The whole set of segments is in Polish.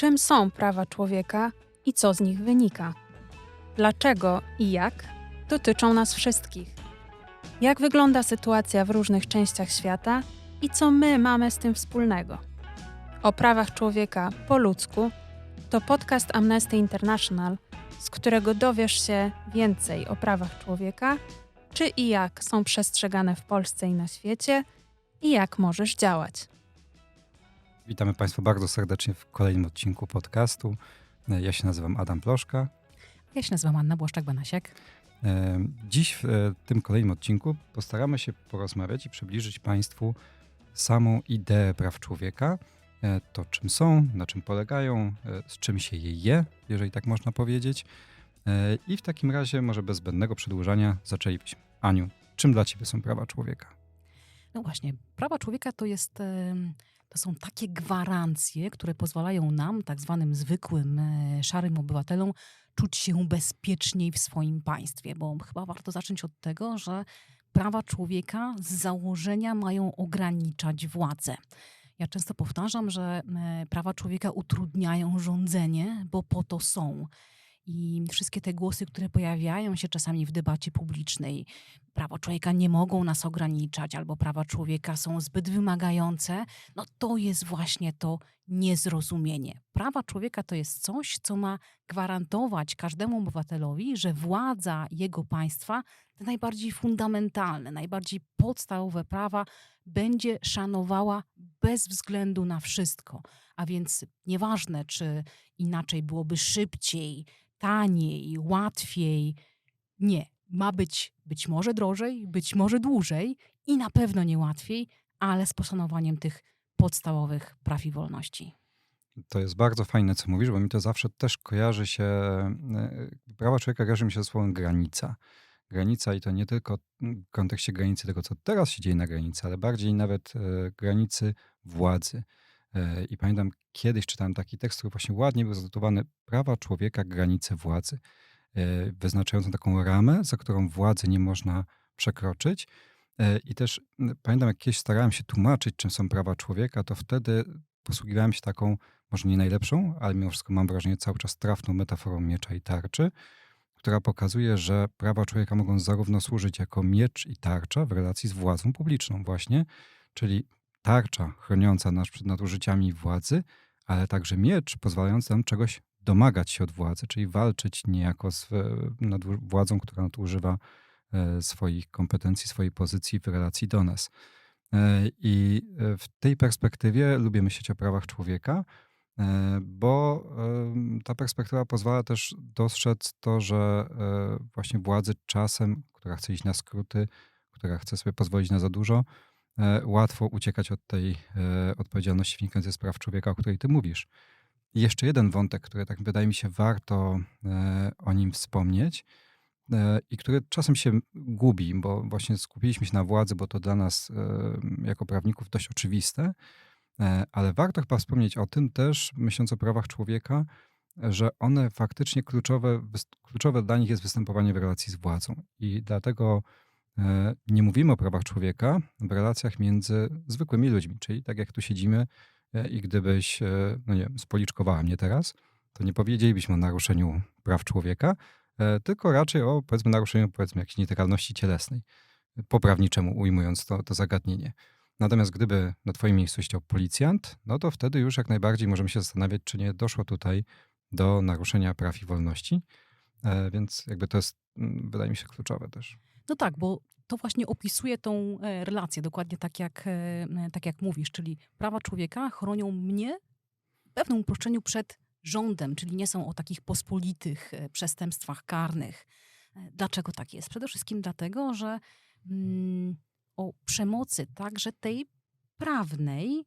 Czym są prawa człowieka i co z nich wynika? Dlaczego i jak dotyczą nas wszystkich? Jak wygląda sytuacja w różnych częściach świata i co my mamy z tym wspólnego? O prawach człowieka po ludzku to podcast Amnesty International, z którego dowiesz się więcej o prawach człowieka, czy i jak są przestrzegane w Polsce i na świecie, i jak możesz działać. Witamy Państwa bardzo serdecznie w kolejnym odcinku podcastu. Ja się nazywam Adam Ploszka. Ja się nazywam Anna Błaszczak-Banasiak. E, Dziś w e, tym kolejnym odcinku postaramy się porozmawiać i przybliżyć Państwu samą ideę praw człowieka, e, to czym są, na czym polegają, z czym się je je, jeżeli tak można powiedzieć. I w takim razie, może bez zbędnego przedłużania, zaczęlibyśmy. Aniu, czym dla Ciebie są prawa człowieka? No właśnie, prawa człowieka to jest, to są takie gwarancje, które pozwalają nam, tak zwanym zwykłym, e, szarym obywatelom, czuć się bezpieczniej w swoim państwie, bo chyba warto zacząć od tego, że prawa człowieka z założenia mają ograniczać władzę. Ja często powtarzam, że prawa człowieka utrudniają rządzenie, bo po to są. I wszystkie te głosy, które pojawiają się czasami w debacie publicznej, prawa człowieka nie mogą nas ograniczać, albo prawa człowieka są zbyt wymagające, no to jest właśnie to niezrozumienie. Prawa człowieka to jest coś, co ma gwarantować każdemu obywatelowi, że władza jego państwa, te najbardziej fundamentalne, najbardziej podstawowe prawa, będzie szanowała bez względu na wszystko. A więc nieważne, czy inaczej byłoby szybciej, taniej, łatwiej. Nie. Ma być być może drożej, być może dłużej i na pewno nie łatwiej, ale z poszanowaniem tych podstawowych praw i wolności. To jest bardzo fajne, co mówisz, bo mi to zawsze też kojarzy się, e, prawa człowieka kojarzy mi się ze słowem granica. Granica i to nie tylko w kontekście granicy tego, co teraz się dzieje na granicy, ale bardziej nawet e, granicy władzy. E, I pamiętam, kiedyś czytałem taki tekst, który właśnie ładnie był zatytułowany Prawa człowieka, granice władzy, e, wyznaczającą taką ramę, za którą władzy nie można przekroczyć. E, I też pamiętam, jak kiedyś starałem się tłumaczyć, czym są prawa człowieka, to wtedy posługiwałem się taką, może nie najlepszą, ale mimo wszystko mam wrażenie cały czas trafną metaforą miecza i tarczy, która pokazuje, że prawa człowieka mogą zarówno służyć jako miecz i tarcza w relacji z władzą publiczną właśnie, czyli tarcza chroniąca nas przed nadużyciami władzy, ale także miecz pozwalający nam czegoś domagać się od władzy, czyli walczyć niejako z e, nadu- władzą, która nadużywa e, swoich kompetencji, swojej pozycji w relacji do nas. E, I w tej perspektywie lubię myśleć o prawach człowieka, bo ta perspektywa pozwala też dostrzec to, że właśnie władzy czasem, która chce iść na skróty, która chce sobie pozwolić na za dużo, łatwo uciekać od tej e, odpowiedzialności wynikającej z praw człowieka, o której ty mówisz. I jeszcze jeden wątek, który tak wydaje mi się warto e, o nim wspomnieć e, i który czasem się gubi, bo właśnie skupiliśmy się na władzy, bo to dla nas e, jako prawników dość oczywiste, e, ale warto chyba wspomnieć o tym też, myśląc o prawach człowieka, że one faktycznie kluczowe, kluczowe dla nich jest występowanie w relacji z władzą. I dlatego e, nie mówimy o prawach człowieka w relacjach między zwykłymi ludźmi, czyli tak jak tu siedzimy e, i gdybyś, e, no nie wiem, spoliczkowała mnie teraz, to nie powiedzielibyśmy o naruszeniu praw człowieka, e, tylko raczej o, powiedzmy, naruszeniu, powiedzmy, jakiejś nietykalności cielesnej, po prawniczemu ujmując to, to zagadnienie. Natomiast gdyby na twoim miejscu siedział policjant, no to wtedy już jak najbardziej możemy się zastanawiać, czy nie doszło tutaj do naruszenia praw i wolności. E, Więc jakby to jest, mm, wydaje mi się, kluczowe też. No tak, bo to właśnie opisuje tą e, relację, dokładnie tak jak, e, tak jak mówisz, czyli prawa człowieka chronią mnie w pewnym uproszczeniu przed rządem, czyli nie są o takich pospolitych e, przestępstwach karnych. Dlaczego tak jest? Przede wszystkim dlatego, że mm, o przemocy, także tej prawnej,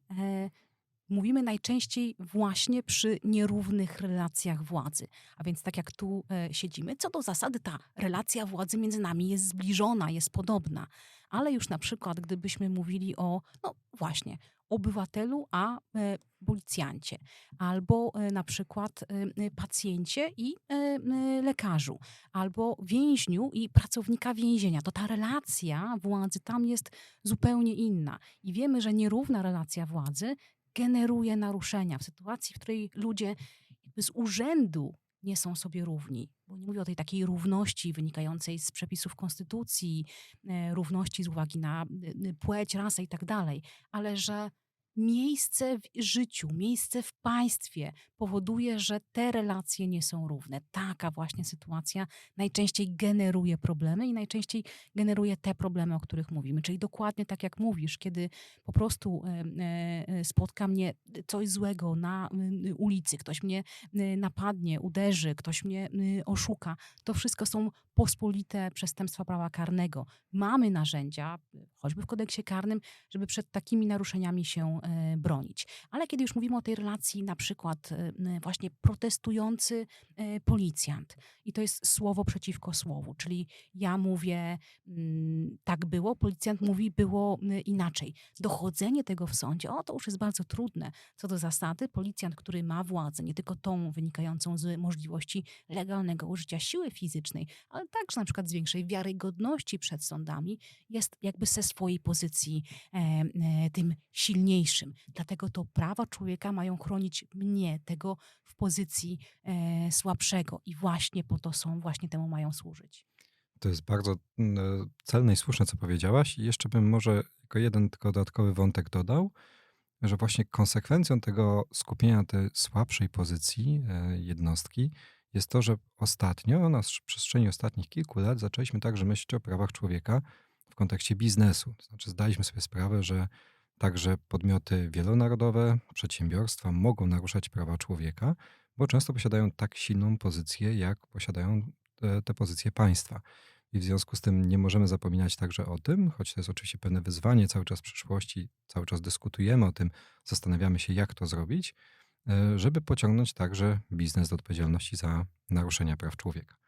mówimy najczęściej właśnie przy nierównych relacjach władzy. A więc tak jak tu e, siedzimy, co do zasady ta relacja władzy między nami jest zbliżona, jest podobna. Ale już na przykład, gdybyśmy mówili o, no właśnie, obywatelu, a e, policjancie, albo e, na przykład e, e, pacjencie i e, e, lekarzu, albo więźniu i pracownika więzienia, to ta relacja władzy tam jest zupełnie inna. I wiemy, że nierówna relacja władzy generuje naruszenia, w sytuacji, w której ludzie z urzędu nie są sobie równi. Bo nie mówię o tej takiej równości wynikającej z przepisów konstytucji, e, równości z uwagi na y, płeć, rasę i tak dalej, ale że miejsce w życiu, miejsce w państwie powoduje, że te relacje nie są równe. Taka właśnie sytuacja najczęściej generuje problemy i najczęściej generuje te problemy, o których mówimy. Czyli dokładnie tak jak mówisz, kiedy po prostu e, e, e, spotka mnie coś złego na ulicy, ktoś mnie napadnie, uderzy, ktoś mnie oszuka, to wszystko są pospolite przestępstwa prawa karnego. Mamy narzędzia, choćby w kodeksie karnym, żeby przed takimi naruszeniami się bronić. Ale kiedy już mówimy o tej relacji, na przykład e, właśnie protestujący e, policjant, i to jest słowo przeciwko słowu, czyli ja mówię, mm, tak było, policjant mówi, było inaczej. Dochodzenie tego w sądzie, o to już jest bardzo trudne. Co do zasady, policjant, który ma władzę, nie tylko tą wynikającą z możliwości legalnego użycia siły fizycznej, ale także na przykład z większej wiarygodności przed sądami, jest jakby ze swojej pozycji e, e, tym silniejszym. Dlatego to prawa człowieka mają chronić mnie, tego w pozycji e, słabszego i właśnie po to są, właśnie temu mają służyć. To jest bardzo mm, celne i słuszne, co powiedziałaś. I jeszcze bym może jako jeden tylko dodatkowy wątek dodał, że właśnie konsekwencją tego skupienia na tej słabszej pozycji e, jednostki jest to, że ostatnio, na przestrzeni ostatnich kilku lat, zaczęliśmy także myśleć o prawach człowieka w kontekście biznesu. To znaczy, zdaliśmy sobie sprawę, że także podmioty wielonarodowe, przedsiębiorstwa mogą naruszać prawa człowieka, bo często posiadają tak silną pozycję, jak posiadają te, te pozycje państwa. I w związku z tym nie możemy zapominać także o tym, choć to jest oczywiście pewne wyzwanie cały czas w przyszłości, cały czas dyskutujemy o tym, zastanawiamy się, jak to zrobić, e, żeby pociągnąć także biznes do odpowiedzialności za naruszenia praw człowieka.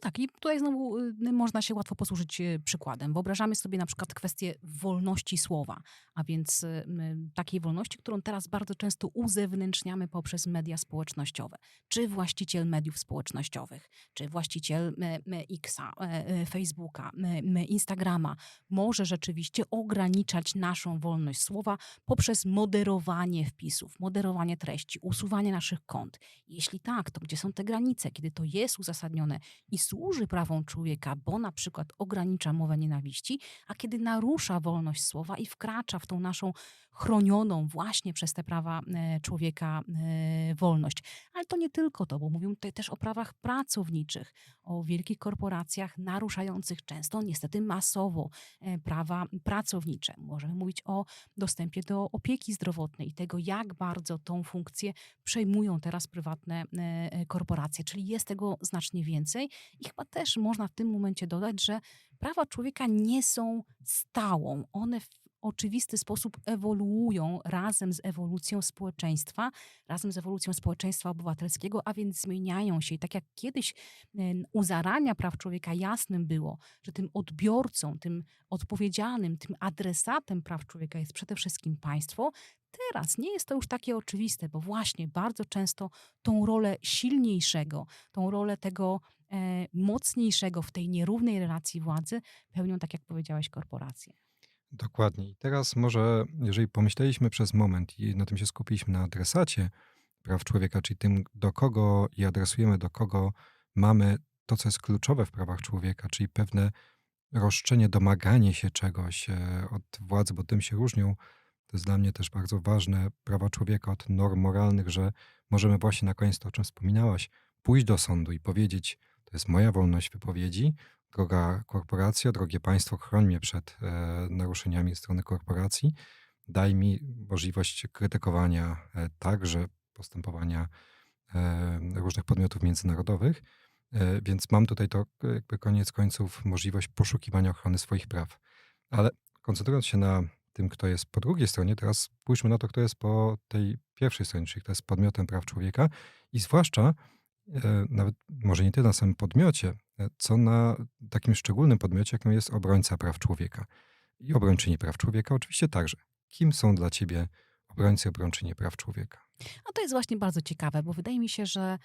Tak, i tutaj znowu y, można się łatwo posłużyć y, przykładem. Wyobrażamy sobie na przykład kwestię wolności słowa, a więc y, takiej wolności, którą teraz bardzo często uzewnętrzniamy poprzez media społecznościowe. Czy właściciel mediów społecznościowych, czy właściciel Xa, e, Facebooka, Instagrama może rzeczywiście ograniczać naszą wolność słowa poprzez moderowanie wpisów, moderowanie treści, usuwanie naszych kont. Jeśli tak, to gdzie są te granice, kiedy to jest uzasadnione i służy prawom człowieka, bo na przykład ogranicza mowę nienawiści, a kiedy narusza wolność słowa i wkracza w tą naszą chronioną właśnie przez te prawa e, człowieka e, wolność. Ale to nie tylko to, bo mówimy tutaj też o prawach pracowniczych, o wielkich korporacjach naruszających często, niestety masowo e, prawa pracownicze. Możemy mówić o dostępie do opieki zdrowotnej i tego, jak bardzo tą funkcję przejmują teraz prywatne korporacje. Czyli jest tego znacznie więcej i chyba też można w tym momencie dodać, że prawa człowieka nie są stałą. One w oczywisty sposób ewoluują razem z ewolucją społeczeństwa, razem z ewolucją społeczeństwa obywatelskiego, a więc zmieniają się. I tak jak kiedyś u zarania praw człowieka jasnym było, że tym odbiorcą, tym odpowiedzialnym, tym adresatem praw człowieka jest przede wszystkim państwo, teraz nie jest to już takie oczywiste, bo właśnie bardzo często tą rolę silniejszego, tą rolę tego e, mocniejszego w tej nierównej relacji władzy pełnią, tak jak powiedziałeś, korporacje. Dokładnie. I teraz może, jeżeli pomyśleliśmy przez moment i na tym się skupiliśmy na adresacie praw człowieka, czyli tym, do kogo je adresujemy, do kogo mamy to, co jest kluczowe w prawach człowieka, czyli pewne roszczenie, domaganie się czegoś e, od władzy, bo tym się różnią. To jest dla mnie też bardzo ważne, prawa człowieka od norm moralnych, że możemy właśnie na koniec to, o czym wspominałaś, pójść do sądu i powiedzieć, to jest moja wolność wypowiedzi, droga korporacja, drogie państwo, chroń mnie przed e, naruszeniami strony korporacji. Daj mi możliwość krytykowania e, także postępowania e, różnych podmiotów międzynarodowych. Więc mam tutaj to jakby koniec końców możliwość poszukiwania ochrony swoich praw. Ale koncentrując się na tym, kto jest po drugiej stronie, teraz spójrzmy na to, kto jest po tej pierwszej stronie, czyli kto jest podmiotem praw człowieka i zwłaszcza nawet może nie tyle na samym podmiocie, e, co na takim szczególnym podmiocie, jakim jest obrońca praw człowieka. I obrończyni praw człowieka oczywiście także. Kim są dla ciebie obrońcy, obrończynie praw człowieka? A to jest właśnie bardzo ciekawe, bo wydaje mi się, że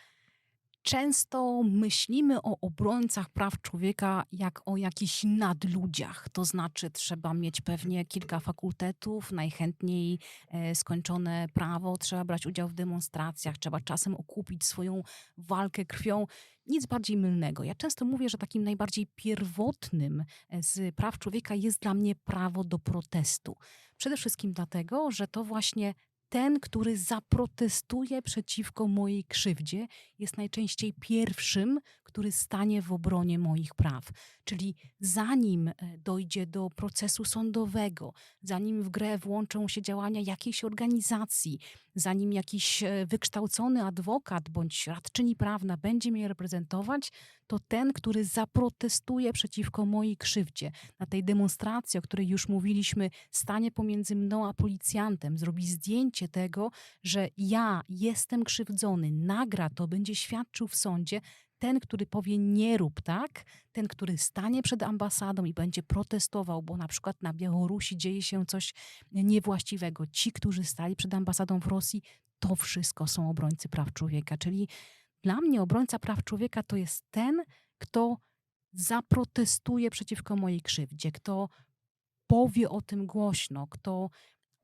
Często myślimy o obrońcach praw człowieka jak o jakichś nadludziach. To znaczy, trzeba mieć pewnie kilka fakultetów, najchętniej e, skończone prawo, trzeba brać udział w demonstracjach, trzeba czasem okupić swoją walkę krwią. Nic bardziej mylnego. Ja często mówię, że takim najbardziej pierwotnym e, z praw człowieka jest dla mnie prawo do protestu. Przede wszystkim dlatego, że to właśnie ten, który zaprotestuje przeciwko mojej krzywdzie, jest najczęściej pierwszym, który stanie w obronie moich praw. Czyli zanim e, dojdzie do procesu sądowego, zanim w grę włączą się działania jakiejś organizacji, zanim jakiś e, wykształcony adwokat bądź radczyni prawna będzie mnie reprezentować, to ten, który zaprotestuje przeciwko mojej krzywdzie, na tej demonstracji, o której już mówiliśmy, stanie pomiędzy mną a policjantem, zrobi zdjęcie tego, że ja jestem krzywdzony, nagra to, będzie świadczył w sądzie, ten, który powie nie rób tak, ten, który stanie przed ambasadą i będzie protestował, bo na przykład na Białorusi dzieje się coś niewłaściwego. Ci, którzy stali przed ambasadą w Rosji, to wszystko są obrońcy praw człowieka. Czyli dla mnie obrońca praw człowieka to jest ten, kto zaprotestuje przeciwko mojej krzywdzie, kto powie o tym głośno, kto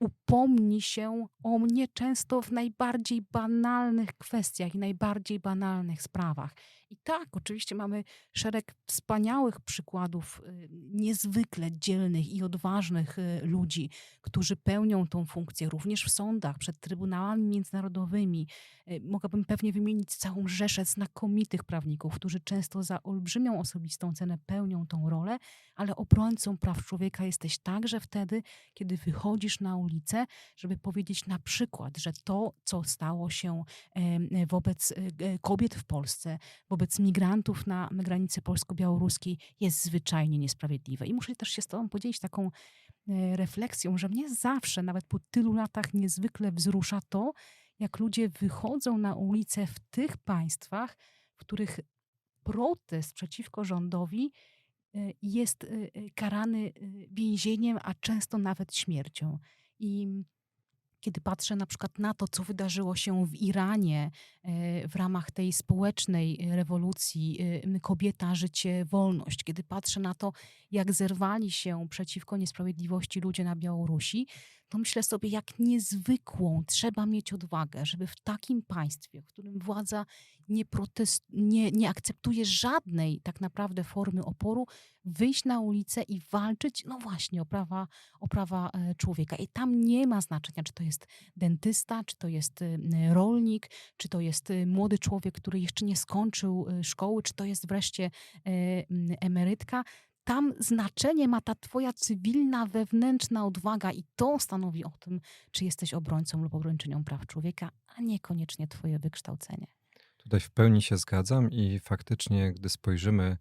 upomni się o mnie często w najbardziej banalnych kwestiach i najbardziej banalnych sprawach. I tak, oczywiście mamy szereg wspaniałych przykładów y, niezwykle dzielnych i odważnych y, ludzi, którzy pełnią tą funkcję również w sądach, przed trybunałami międzynarodowymi. Y, Mogłabym pewnie wymienić całą rzeszę znakomitych prawników, którzy często za olbrzymią osobistą cenę pełnią tą rolę, ale obrońcą praw człowieka jesteś także wtedy, kiedy wychodzisz na ulicę, żeby powiedzieć na przykład, że to, co stało się wobec e, kobiet w Polsce, wobec migrantów na granicy polsko-białoruskiej jest zwyczajnie niesprawiedliwe. I muszę też się z Tobą podzielić taką e, refleksją, że mnie zawsze, nawet po tylu latach, niezwykle wzrusza to, jak ludzie wychodzą na ulicę w tych państwach, w których protest przeciwko rządowi e, jest karany więzieniem, a często nawet śmiercią. I kiedy patrzę na przykład na to, co wydarzyło się w Iranie e, w ramach tej społecznej rewolucji e, kobieta, życie, wolność, kiedy patrzę na to, jak zerwali się przeciwko niesprawiedliwości ludzie na Białorusi, to myślę sobie, jak niezwykłą trzeba mieć odwagę, żeby w takim państwie, w którym władza nie, protest, nie, nie akceptuje żadnej tak naprawdę formy oporu, wyjść na ulicę i walczyć, no właśnie, o prawa, o prawa e, człowieka. I tam nie ma znaczenia, czy to jest dentysta, czy to jest y, rolnik, czy to jest y, młody człowiek, który jeszcze nie skończył y, szkoły, czy to jest wreszcie e, emerytka. Tam znaczenie ma ta twoja cywilna, wewnętrzna odwaga i to stanowi o tym, czy jesteś obrońcą lub obrończynią praw człowieka, a niekoniecznie twoje wykształcenie. Tutaj w pełni się zgadzam i faktycznie, gdy spojrzymy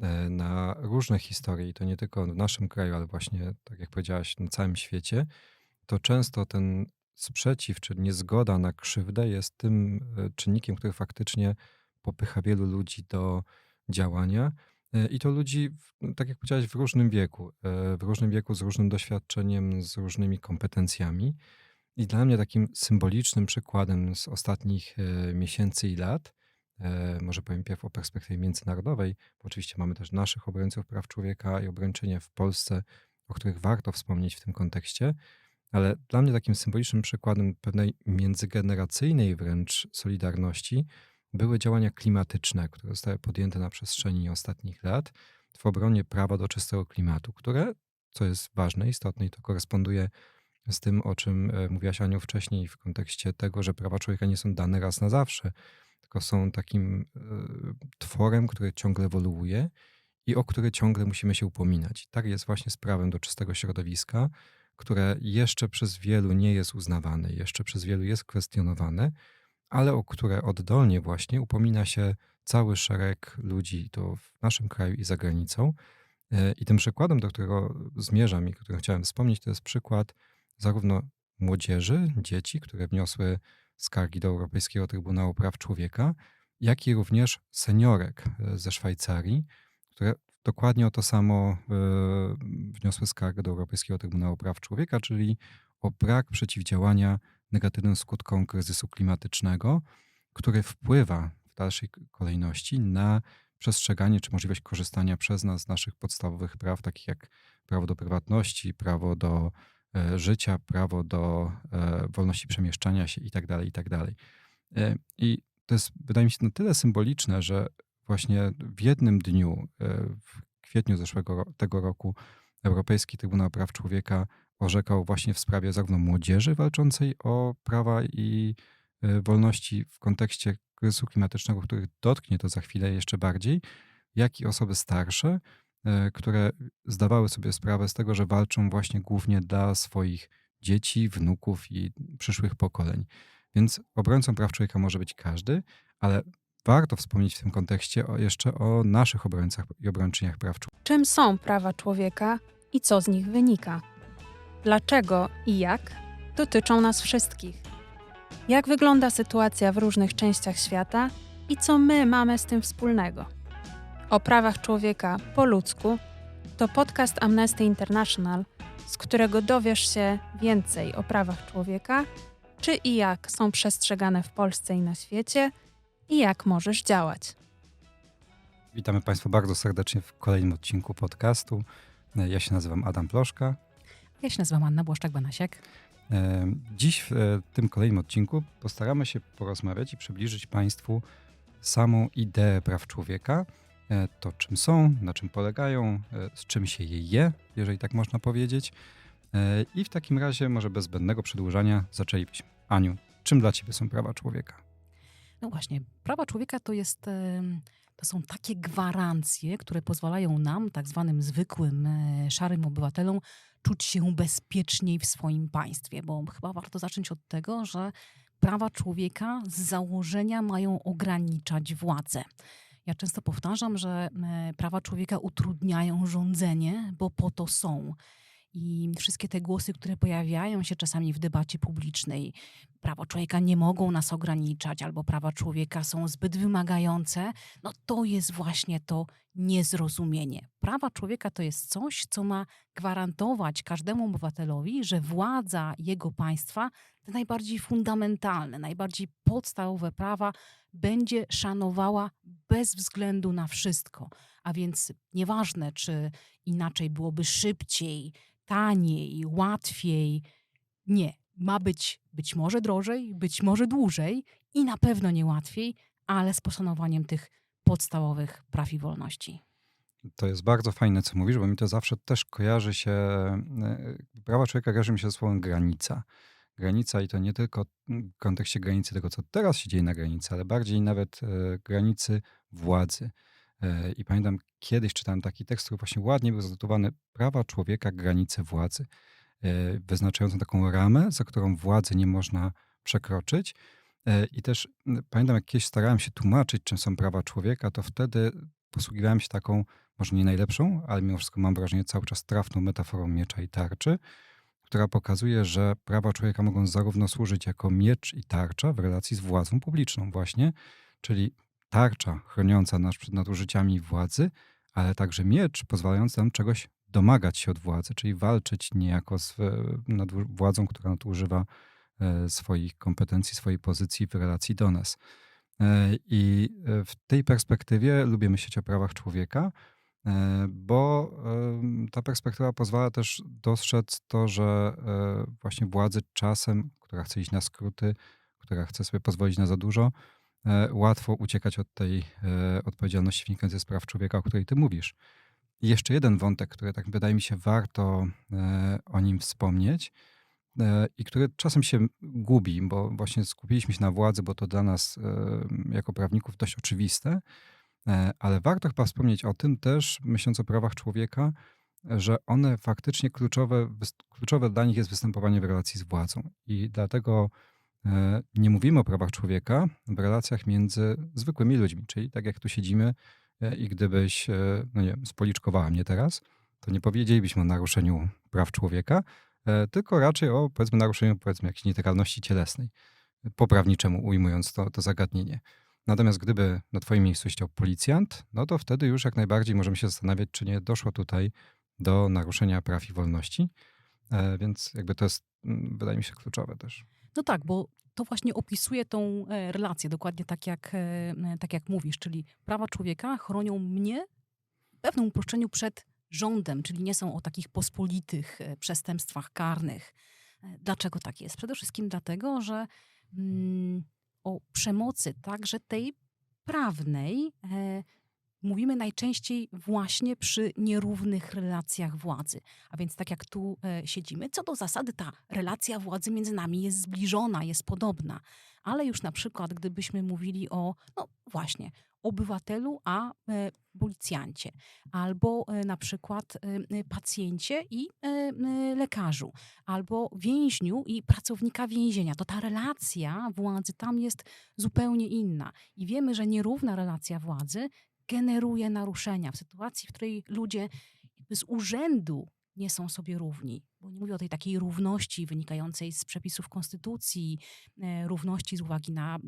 e, na różne historie, i to nie tylko w naszym kraju, ale właśnie, tak jak powiedziałaś, na całym świecie, to często ten sprzeciw czy niezgoda na krzywdę jest tym e, czynnikiem, który faktycznie popycha wielu ludzi do działania. E, I to ludzi, tak jak powiedziałeś, w różnym wieku, e, w różnym wieku, z różnym doświadczeniem, z różnymi kompetencjami. I dla mnie takim symbolicznym przykładem z ostatnich e, miesięcy i lat, może powiem pierw o perspektywie międzynarodowej, bo oczywiście mamy też naszych obrońców praw człowieka i obrończynie w Polsce, o których warto wspomnieć w tym kontekście, ale dla mnie takim symbolicznym przykładem pewnej międzygeneracyjnej wręcz solidarności były działania klimatyczne, które zostały podjęte na przestrzeni ostatnich lat w obronie prawa do czystego klimatu, które, co jest ważne, istotne i to koresponduje z tym, o czym e, mówiłaś Aniu wcześniej w kontekście tego, że prawa człowieka nie są dane raz na zawsze, tylko są takim e, tworem, który ciągle ewoluuje i o który ciągle musimy się upominać. Tak jest właśnie z prawem do czystego środowiska, które jeszcze przez wielu nie jest uznawane, jeszcze przez wielu jest kwestionowane, ale o które oddolnie właśnie upomina się cały szereg ludzi, to w naszym kraju i za granicą. E, I tym przykładem, do którego zmierzam i którym chciałem wspomnieć, to jest przykład zarówno młodzieży, dzieci, które wniosły skargi do Europejskiego Trybunału Praw Człowieka, jak i również seniorek e, ze Szwajcarii, które dokładnie o to samo e, wniosły skargę do Europejskiego Trybunału Praw Człowieka, czyli o brak przeciwdziałania negatywnym skutkom kryzysu klimatycznego, który wpływa w dalszej kolejności na przestrzeganie czy możliwość korzystania przez nas z naszych podstawowych praw, takich jak prawo do prywatności, prawo do e, życia, prawo do e, wolności przemieszczania się itd. itd. E, I to jest, wydaje mi się, na tyle symboliczne, że właśnie w jednym dniu, w kwietniu zeszłego tego roku, Europejski Trybunał Praw Człowieka orzekał właśnie w sprawie zarówno młodzieży walczącej o prawa i e, wolności w kontekście kryzysu klimatycznego, który dotknie to za chwilę jeszcze bardziej, jak i osoby starsze, e, które zdawały sobie sprawę z tego, że walczą właśnie głównie dla swoich dzieci, wnuków i przyszłych pokoleń. Więc obrońcą praw człowieka może być każdy, ale warto wspomnieć w tym kontekście jeszcze o naszych obrońcach i obrończyniach praw człowieka. Czym są prawa człowieka i co z nich wynika? Dlaczego i jak dotyczą nas wszystkich? Jak wygląda sytuacja w różnych częściach świata i co my mamy z tym wspólnego? O prawach człowieka po ludzku to podcast Amnesty International, z którego dowiesz się więcej o prawach człowieka, czy i jak są przestrzegane w Polsce i na świecie i jak możesz działać. Witamy Państwa bardzo serdecznie w kolejnym odcinku podcastu. Ja się nazywam Adam Ploszka. Ja się nazywam Anna Błaszczak-Banasiak. E, Dziś w tym kolejnym odcinku postaramy się porozmawiać i przybliżyć Państwu samą ideę praw człowieka, e, to czym są, na czym polegają, e, z czym się je je, jeżeli tak można powiedzieć. I w takim razie, może bez zbędnego przedłużania, zaczęlibyśmy. Aniu, czym dla Ciebie są prawa człowieka? No właśnie, prawa człowieka to, jest, to są takie gwarancje, które pozwalają nam, tak zwanym zwykłym, e, szarym obywatelom, czuć się bezpieczniej w swoim państwie. Bo chyba warto zacząć od tego, że prawa człowieka z założenia mają ograniczać władzę. Ja często powtarzam, że e, prawa człowieka utrudniają rządzenie, bo po to są. I wszystkie te głosy, które pojawiają się czasami w debacie publicznej, prawa człowieka nie mogą nas ograniczać, albo prawa człowieka są zbyt wymagające, no to jest właśnie to niezrozumienie. Prawa człowieka to jest coś, co ma gwarantować każdemu obywatelowi, że władza jego państwa, te najbardziej fundamentalne, najbardziej podstawowe prawa, będzie szanowała bez względu na wszystko. A więc nieważne, czy inaczej byłoby szybciej, taniej, łatwiej. Nie. Ma być być może drożej, być może dłużej i na pewno nie łatwiej, ale z poszanowaniem tych podstawowych praw i wolności. To jest bardzo fajne, co mówisz, bo mi to zawsze też kojarzy się, e, prawa człowieka kojarzy mi się ze słowem granica. Granica i to nie tylko w kontekście granicy tego, co teraz się dzieje na granicy, ale bardziej nawet e, granicy władzy. E, I pamiętam, kiedyś czytałem taki tekst, który właśnie ładnie był zatytułowany Prawa człowieka, granice władzy, wyznaczającą taką ramę, za którą władzy nie można przekroczyć. I też pamiętam, jak kiedyś starałem się tłumaczyć, czym są prawa człowieka, to wtedy posługiwałem się taką, może nie najlepszą, ale mimo wszystko mam wrażenie cały czas trafną metaforą miecza i tarczy, która pokazuje, że prawa człowieka mogą zarówno służyć jako miecz i tarcza w relacji z władzą publiczną właśnie, czyli tarcza chroniąca nas przed nadużyciami władzy, ale także miecz pozwalający nam czegoś domagać się od władzy, czyli walczyć niejako z e, nadu- władzą, która nadużywa e, swoich kompetencji, swojej pozycji w relacji do nas. E, I w tej perspektywie lubię myśleć o prawach człowieka, bo em, ta perspektywa pozwala też dostrzec to, że e, właśnie władzy czasem, która chce iść na skróty, która chce sobie pozwolić na za dużo, e, łatwo uciekać od tej e, odpowiedzialności wynikającej z praw człowieka, o której ty mówisz. I jeszcze jeden wątek, który tak wydaje mi się warto e, o nim wspomnieć e, i który czasem się gubi, bo właśnie skupiliśmy się na władzy, bo to dla nas e, jako prawników dość oczywiste, e, ale warto chyba wspomnieć o tym też, myśląc o prawach człowieka, że one faktycznie kluczowe, kluczowe dla nich jest występowanie w relacji z władzą. I dlatego e, nie mówimy o prawach człowieka w relacjach między zwykłymi ludźmi, czyli tak jak tu siedzimy e, i gdybyś, e, no nie wiem, spoliczkowała mnie teraz, to nie powiedzielibyśmy o naruszeniu praw człowieka, e, tylko raczej o, powiedzmy, naruszeniu, powiedzmy, jakiejś nietykalności cielesnej, po prawniczemu ujmując to, to zagadnienie. Natomiast gdyby na twoim miejscu siedział policjant, no to wtedy już jak najbardziej możemy się zastanawiać, czy nie doszło tutaj do naruszenia praw i wolności. E, Więc jakby to jest, mm, wydaje mi się, kluczowe też. No tak, bo to właśnie opisuje tą e, relację, dokładnie tak jak, e, tak jak mówisz, czyli prawa człowieka chronią mnie w pewnym uproszczeniu przed rządem, czyli nie są o takich pospolitych przestępstwach karnych. Dlaczego tak jest? Przede wszystkim dlatego, że mm, o przemocy, także tej prawnej, e, mówimy najczęściej właśnie przy nierównych relacjach władzy. A więc tak jak tu e, siedzimy, co do zasady ta relacja władzy między nami jest zbliżona, jest podobna. Ale już na przykład, gdybyśmy mówili o, no właśnie, obywatelu, a e, policjancie, albo e, na przykład e, pacjencie i lekarzu, albo więźniu i pracownika więzienia, to ta relacja władzy tam jest zupełnie inna. I wiemy, że nierówna relacja władzy generuje naruszenia w sytuacji, w której ludzie z urzędu nie są sobie równi. Bo nie mówię o tej takiej równości wynikającej z przepisów konstytucji, e, równości z uwagi na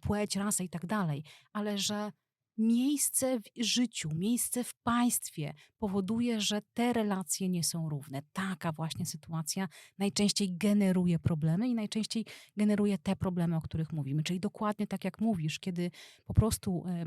płeć, rasę i tak dalej, ale że miejsce w życiu, miejsce w państwie powoduje, że te relacje nie są równe. Taka właśnie sytuacja najczęściej generuje problemy i najczęściej generuje te problemy, o których mówimy. Czyli dokładnie tak jak mówisz, kiedy po prostu e,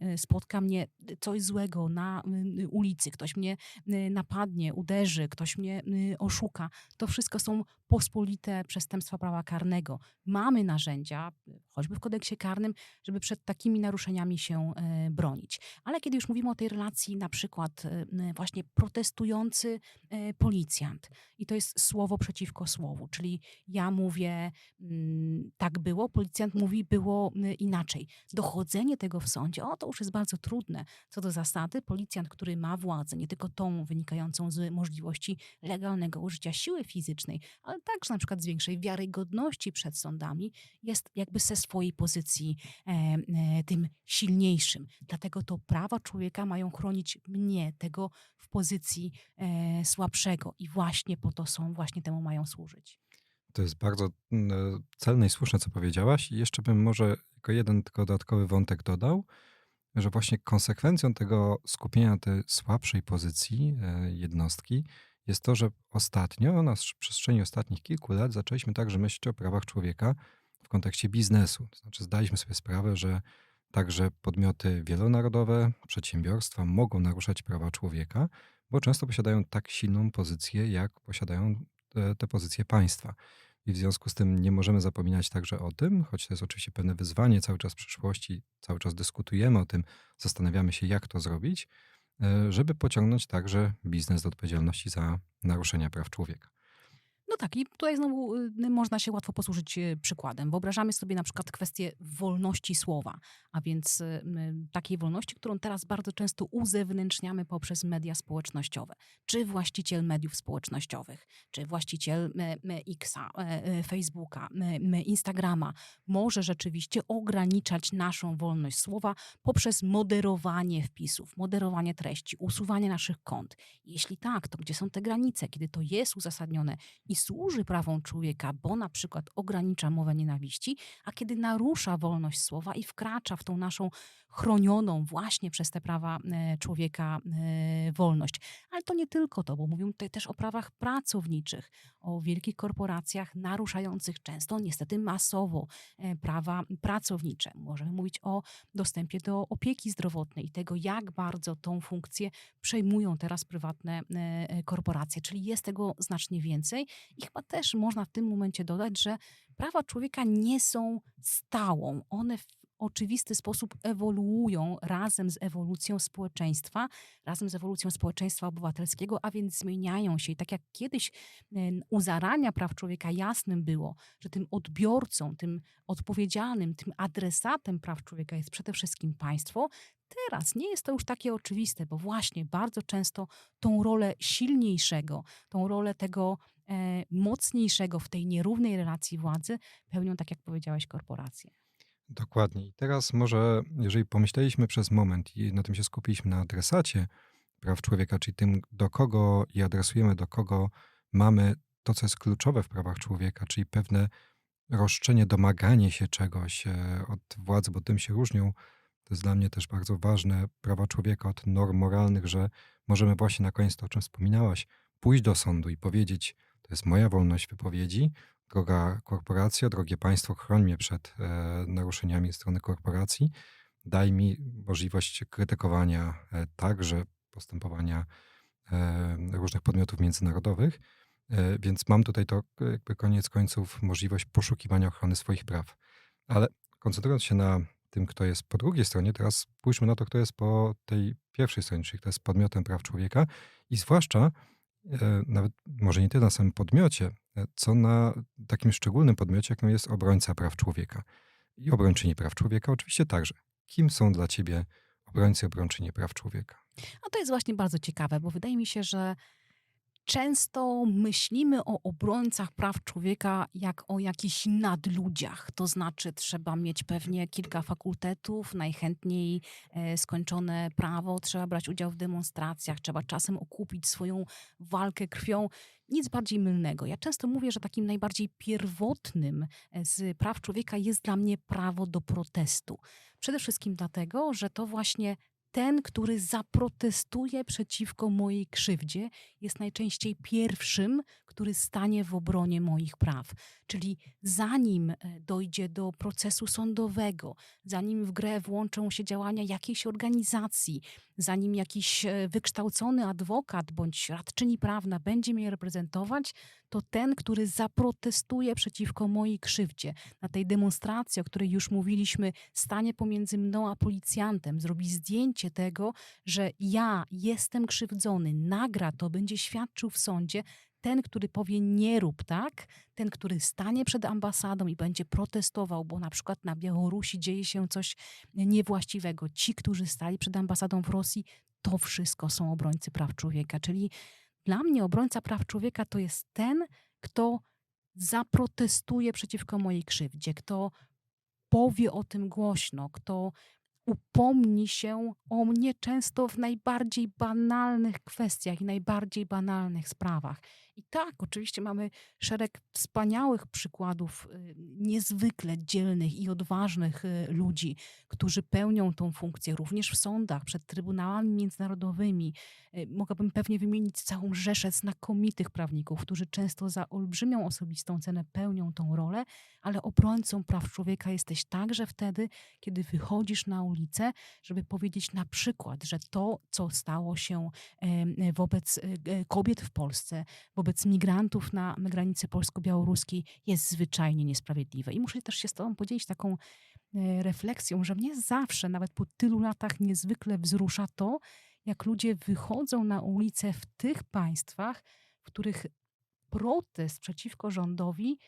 e, spotka mnie coś złego na y, ulicy, ktoś mnie y, napadnie, uderzy, ktoś mnie y, oszuka, to wszystko są pospolite przestępstwa prawa karnego. Mamy narzędzia, choćby w kodeksie karnym, żeby przed takimi naruszeniami się e, bronić. Ale kiedy już mówimy o tej relacji, na przykład e, właśnie protestujący e, policjant, i to jest słowo przeciwko słowu, czyli ja mówię, mm, tak było, policjant mówi, było inaczej. Dochodzenie tego w sądzie, o to już jest bardzo trudne. Co do zasady, policjant, który ma władzę, nie tylko tą wynikającą z możliwości legalnego użycia siły fizycznej, ale także na przykład z większej wiarygodności przed sądami, jest jakby ze swojej pozycji e, e, tym Dlatego to prawa człowieka mają chronić mnie, tego w pozycji e, słabszego i właśnie po to są, właśnie temu mają służyć. To jest bardzo mm, celne i słuszne, co powiedziałaś. I jeszcze bym może jako jeden tylko dodatkowy wątek dodał, że właśnie konsekwencją tego skupienia tej słabszej pozycji e, jednostki jest to, że ostatnio, na przestrzeni ostatnich kilku lat, zaczęliśmy także myśleć o prawach człowieka w kontekście biznesu. To znaczy, zdaliśmy sobie sprawę, że także podmioty wielonarodowe, przedsiębiorstwa mogą naruszać prawa człowieka, bo często posiadają tak silną pozycję, jak posiadają te, te pozycje państwa. I w związku z tym nie możemy zapominać także o tym, choć to jest oczywiście pewne wyzwanie cały czas w przyszłości, cały czas dyskutujemy o tym, zastanawiamy się, jak to zrobić, e, żeby pociągnąć także biznes do odpowiedzialności za naruszenia praw człowieka. No tak, i tutaj znowu y, można się łatwo posłużyć y, przykładem. Wyobrażamy sobie na przykład kwestię wolności słowa, a więc y, takiej wolności, którą teraz bardzo często uzewnętrzniamy poprzez media społecznościowe. Czy właściciel mediów społecznościowych, czy właściciel Xa, Facebooka, Instagrama może rzeczywiście ograniczać naszą wolność słowa poprzez moderowanie wpisów, moderowanie treści, usuwanie naszych kont. Jeśli tak, to gdzie są te granice, kiedy to jest uzasadnione i służy prawom człowieka, bo na przykład ogranicza mowę nienawiści, a kiedy narusza wolność słowa i wkracza w tą naszą chronioną właśnie przez te prawa e, człowieka e, wolność. Ale to nie tylko to, bo mówimy tutaj też o prawach pracowniczych, o wielkich korporacjach naruszających często, niestety masowo, e, prawa pracownicze. Możemy mówić o dostępie do opieki zdrowotnej i tego, jak bardzo tą funkcję przejmują teraz prywatne korporacje. Czyli jest tego znacznie więcej i chyba też można w tym momencie dodać, że prawa człowieka nie są stałą. One w oczywisty sposób ewoluują razem z ewolucją społeczeństwa, razem z ewolucją społeczeństwa obywatelskiego, a więc zmieniają się. I tak jak kiedyś u zarania praw człowieka jasnym było, że tym odbiorcą, tym odpowiedzialnym, tym adresatem praw człowieka jest przede wszystkim państwo, teraz nie jest to już takie oczywiste, bo właśnie bardzo często tą rolę silniejszego, tą rolę tego mocniejszego w tej nierównej relacji władzy pełnią, tak jak powiedziałeś, korporacje. Dokładnie. I teraz może, jeżeli pomyśleliśmy przez moment i na tym się skupiliśmy na adresacie praw człowieka, czyli tym, do kogo i adresujemy, do kogo mamy to, co jest kluczowe w prawach człowieka, czyli pewne roszczenie, domaganie się czegoś e, od władzy, bo tym się różnią. To jest dla mnie też bardzo ważne, prawa człowieka od norm moralnych, że możemy właśnie na koniec to, o czym wspominałaś, pójść do sądu i powiedzieć, jest moja wolność wypowiedzi, droga korporacja, drogie państwo, chroń mnie przed e, naruszeniami ze strony korporacji. Daj mi możliwość krytykowania e, także postępowania e, różnych podmiotów międzynarodowych. E, Więc mam tutaj to jakby koniec końców możliwość poszukiwania ochrony swoich praw. Ale koncentrując się na tym, kto jest po drugiej stronie, teraz spójrzmy na to, kto jest po tej pierwszej stronie, czyli kto jest podmiotem praw człowieka i zwłaszcza nawet może nie tyle na samym podmiocie, e, co na takim szczególnym podmiocie, jakim jest obrońca praw człowieka i obrończyni praw człowieka oczywiście także. Kim są dla ciebie obrońcy i obrończynie praw człowieka? A to jest właśnie bardzo ciekawe, bo wydaje mi się, że często myślimy o obrońcach praw człowieka jak o jakichś nadludziach. To znaczy, trzeba mieć pewnie kilka fakultetów, najchętniej e, skończone prawo, trzeba brać udział w demonstracjach, trzeba czasem okupić swoją walkę krwią. Nic bardziej mylnego. Ja często mówię, że takim najbardziej pierwotnym e, z praw człowieka jest dla mnie prawo do protestu. Przede wszystkim dlatego, że to właśnie ten, który zaprotestuje przeciwko mojej krzywdzie, jest najczęściej pierwszym, który stanie w obronie moich praw. Czyli zanim e, dojdzie do procesu sądowego, zanim w grę włączą się działania jakiejś organizacji, zanim jakiś e, wykształcony adwokat bądź radczyni prawna będzie mnie reprezentować, to ten, który zaprotestuje przeciwko mojej krzywdzie, na tej demonstracji, o której już mówiliśmy, stanie pomiędzy mną a policjantem, zrobi zdjęcie tego, że ja jestem krzywdzony, nagra to, będzie świadczył w sądzie, ten, który powie nie rób tak, ten, który stanie przed ambasadą i będzie protestował, bo na przykład na Białorusi dzieje się coś niewłaściwego. Ci, którzy stali przed ambasadą w Rosji, to wszystko są obrońcy praw człowieka. Czyli dla mnie obrońca praw człowieka to jest ten, kto zaprotestuje przeciwko mojej krzywdzie, kto powie o tym głośno, kto upomni się o mnie często w najbardziej banalnych kwestiach i najbardziej banalnych sprawach. I tak, oczywiście mamy szereg wspaniałych przykładów y, niezwykle dzielnych i odważnych y, ludzi, którzy pełnią tą funkcję również w sądach, przed trybunałami międzynarodowymi. Y, Mogłabym pewnie wymienić całą rzeszę znakomitych prawników, którzy często za olbrzymią osobistą cenę pełnią tą rolę, ale obrońcą praw człowieka jesteś także wtedy, kiedy wychodzisz na ulicę, żeby powiedzieć na przykład, że to, co stało się wobec kobiet w Polsce, migrantów na granicy polsko-białoruskiej jest zwyczajnie niesprawiedliwe. I muszę też się z Tobą podzielić taką e, refleksją, że mnie zawsze, nawet po tylu latach, niezwykle wzrusza to, jak ludzie wychodzą na ulicę w tych państwach, w których protest przeciwko rządowi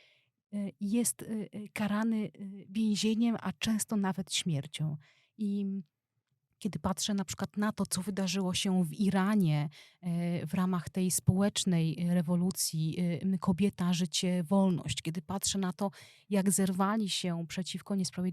e, jest e, karany więzieniem, a często nawet śmiercią. I kiedy patrzę na przykład na to, co wydarzyło się w Iranie e, w ramach tej społecznej rewolucji e, kobieta, życie, wolność, kiedy patrzę na to, jak zerwali się przeciwko niesprawiedliwości,